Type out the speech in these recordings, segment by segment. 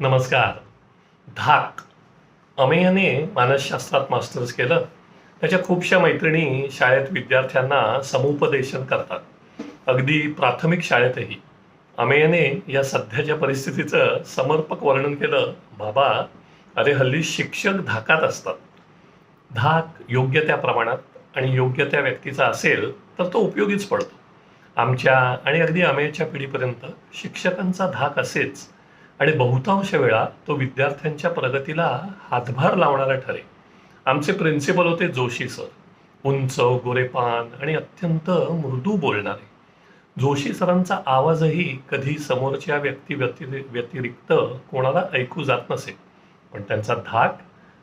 नमस्कार. धाक. अमेयने मानसशास्त्रात मास्टर्स केलं. त्याच्या खूपशा मैत्रिणी शाळेत विद्यार्थ्यांना समुपदेशन करतात. अगदी प्राथमिक शाळेतही. अमेयने या सध्याच्या परिस्थितीचं समर्पक वर्णन केलं. बाबा अरे हल्ली शिक्षक धाकात असतात. धाक योग्य त्या प्रमाणात आणि योग्य त्या व्यक्तीचा असेल तर तो उपयोगीच पडतो. आमच्या आणि अगदी अमेयच्या पिढीपर्यंत शिक्षकांचा धाक असेच. आणि बहुतांश वेळा तो विद्यार्थ्यांच्या प्रगतीला हातभार लावणारा ठरे आमचे प्रिन्सिपल होते जोशी सर उंच गोरेपान आणि अत्यंत मृदू बोलणारे. जोशी सरांचा आवाजही कधी समोरच्या व्यक्ती व्यतिरिक्त कोणाला ऐकू जात नसे. पण त्यांचा धाक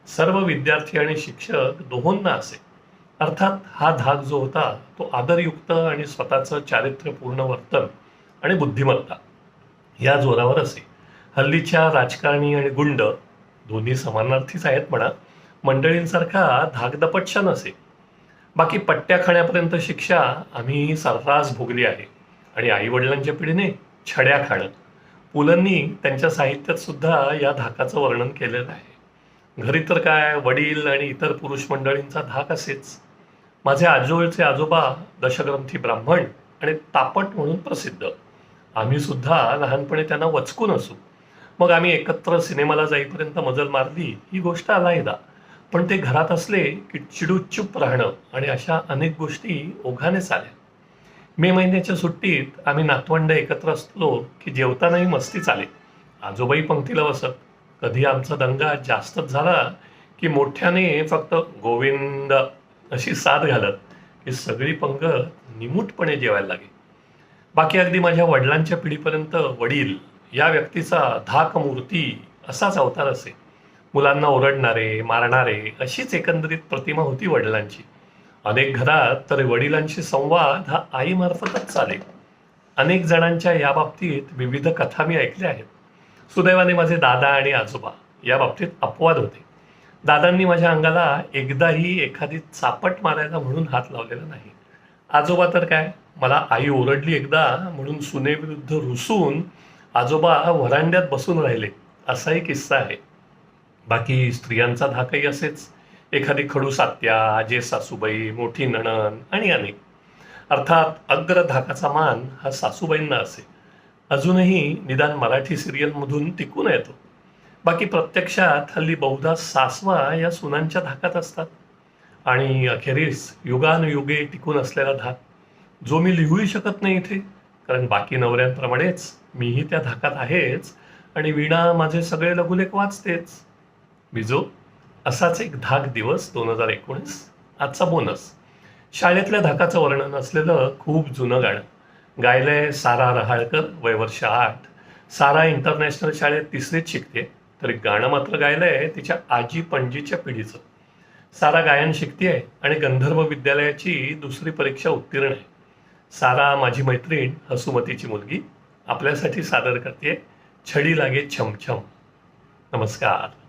सर्व विद्यार्थी आणि शिक्षक दोहोंना असे. अर्थात हा धाक जो होता तो आदरयुक्त आणि स्वतःचं चारित्र्यपूर्ण वर्तन आणि बुद्धिमत्ता या जोरावर असे. हल्लीच्या राजकारणी आणि गुंड दोन्ही समानार्थीच आहेत म्हणा. मंडळींसारखा धाकदपटशा नसे बाकी पट्ट्या खाण्यापर्यंत शिक्षा आम्ही सर्रास भोगली आहे. आणि आई वडिलांच्या पिढीने छड्या खाणं. पुलंनी त्यांच्या साहित्यात सुद्धा या धाकाचं वर्णन केलेलं आहे. घरी तर काय वडील आणि इतर पुरुष मंडळींचा धाक असेच. माझे आजोळचे आजोबा दशग्रंथी ब्राह्मण आणि तापट म्हणून प्रसिद्ध. आम्ही सुद्धा लहानपणी त्यांना वचकून असू. मग आम्ही एकत्र सिनेमाला जाईपर्यंत मजल मारली ही गोष्ट अलायदा पण ते घरात असले की चिडूचूप राहणं आणि अशा अनेक गोष्टी ओघानेच आल्या. मे महिन्याच्या सुट्टीत आम्ही नातवंड एकत्र असलो की जेवतानाही मस्ती चाले आजोबाई पंक्तीला बसत. कधी आमचा दंगा जास्तच झाला की मोठ्याने फक्त गोविंद अशी साथ घालत की सगळी पंगत निमूटपणे जेवायला लागे बाकी अगदी माझ्या वडिलांच्या पिढीपर्यंत वडील या व्यक्तीचा धाक मूर्ती असाच अवतार असे. मुलांना ओरडणारे मारणारे अशीच एकंदरीत प्रतिमा होती वडिलांची. अनेक घरात तर वडिलांशी संवाद हा आईमार्फतच चाले अनेक जणांच्या याबाबतीत विविध कथा मी ऐकल्या आहेत. सुदैवाने माझे दादा आणि आजोबा या बाबतीत अपवाद होते. दादांनी माझ्या अंगाला एकदाही एखादी चापट मारायला म्हणून हात लावलेला नाही. आजोबा तर काय मला आई ओरडली एकदा म्हणून सुनेविरुद्ध रुसून आजोबा व्हरांड्यात बसून राहिले. असाही किस्सा आहे. बाकी स्त्रियांचा धाकही असेच. एखादी खडूस आत्या आजे सासूबाई मोठी नणन आणि अनेक. अर्थात अग्र धाकाचा मान हा सासूबाईंना असे. अजूनही निदान मराठी सिरियलमधून टिकून येतो. बाकी प्रत्यक्षात हल्ली बहुधा सासवा या सुनांच्या धाकात असतात. आणि अखेरीस युगानुयुगे टिकून असलेला धाक. जो मी लिहूही शकत नाही इथे. कारण बाकी नवऱ्यांप्रमाणेच मीही त्या धाकात आहेच आणि वीणा माझे सगळे लघुलेख वाचतेच. बिजो असाच एक धाक दिवस दोन हजार एकोणीस आजचा बोनस. शाळेतल्या धाकाचं वर्णन असलेलं खूप जुनं गाणं. गायलंय सारा रहाळकर वय वर्ष आठ. सारा इंटरनॅशनल शाळेत तिसरीच शिकते तरी गाणं मात्र गायलंय तिच्या आजी पणजीच्या पिढीचं. सारा गायन शिकतेय आणि गंधर्व विद्यालयाची दुसरी परीक्षा उत्तीर्ण आहे. सारा माझी मैत्रीण हसुमतीची मुलगी आपल्यासाठी सादर करते. छडी लागे छमछम. नमस्कार.